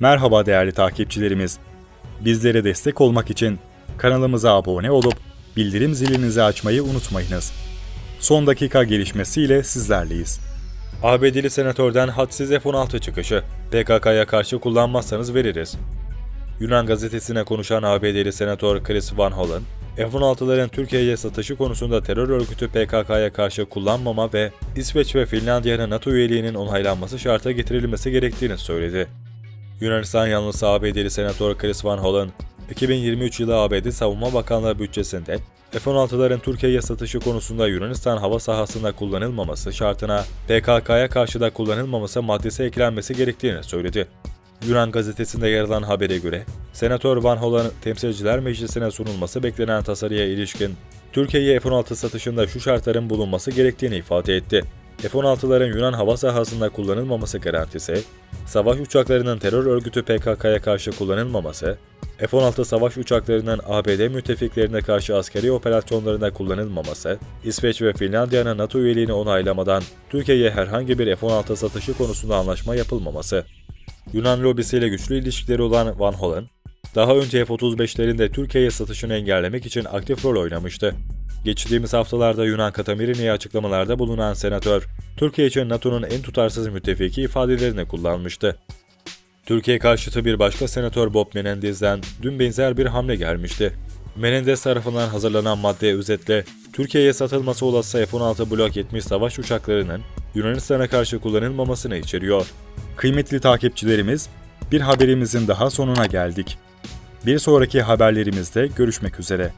Merhaba değerli takipçilerimiz. Bizlere destek olmak için kanalımıza abone olup bildirim zilinizi açmayı unutmayınız. Son dakika gelişmesiyle sizlerleyiz. ABD'li senatörden hadsiz F-16 çıkışı. PKK'ya karşı kullanmazsanız veririz. Yunan gazetesine konuşan ABD'li senatör Chris Van Hollen, F-16'ların Türkiye'ye satışı konusunda terör örgütü PKK'ya karşı kullanmama ve İsveç ve Finlandiya'nın NATO üyeliğinin onaylanması şarta getirilmesi gerektiğini söyledi. Yunanistan yanlısı ABD'li senatör Chris Van Hollen, 2023 yılı ABD Savunma Bakanlığı bütçesinde F-16'ların Türkiye'ye satışı konusunda Yunanistan hava sahasında kullanılmaması şartına PKK'ya karşı da kullanılmaması maddesi eklenmesi gerektiğini söyledi. Yunan gazetesinde yer alan habere göre, Senatör Van Hollen Temsilciler Meclisi'ne sunulması beklenen tasarıya ilişkin Türkiye'ye F-16 satışında şu şartların bulunması gerektiğini ifade etti. F-16'ların Yunan hava sahasında kullanılmaması garantisi, savaş uçaklarının terör örgütü PKK'ya karşı kullanılmaması, F-16 savaş uçaklarının ABD müttefiklerine karşı askeri operasyonlarında kullanılmaması, İsveç ve Finlandiya'nın NATO üyeliğini onaylamadan Türkiye'ye herhangi bir F-16 satışı konusunda anlaşma yapılmaması. Yunan lobisiyle güçlü ilişkileri olan Van Hollen, daha önce F-35'lerin de Türkiye'ye satışını engellemek için aktif rol oynamıştı. Geçtiğimiz haftalarda Yunan Katamirini açıklamalarda bulunan senatör, Türkiye için NATO'nun en tutarsız müttefiki ifadelerini kullanmıştı. Türkiye karşıtı bir başka senatör Bob Menendez'den dün benzer bir hamle gelmişti. Menendez tarafından hazırlanan madde özetle Türkiye'ye satılması olası F-16 Blok 70 savaş uçaklarının Yunanistan'a karşı kullanılmamasını içeriyor. Kıymetli takipçilerimiz, bir haberimizin daha sonuna geldik. Bir sonraki haberlerimizde görüşmek üzere.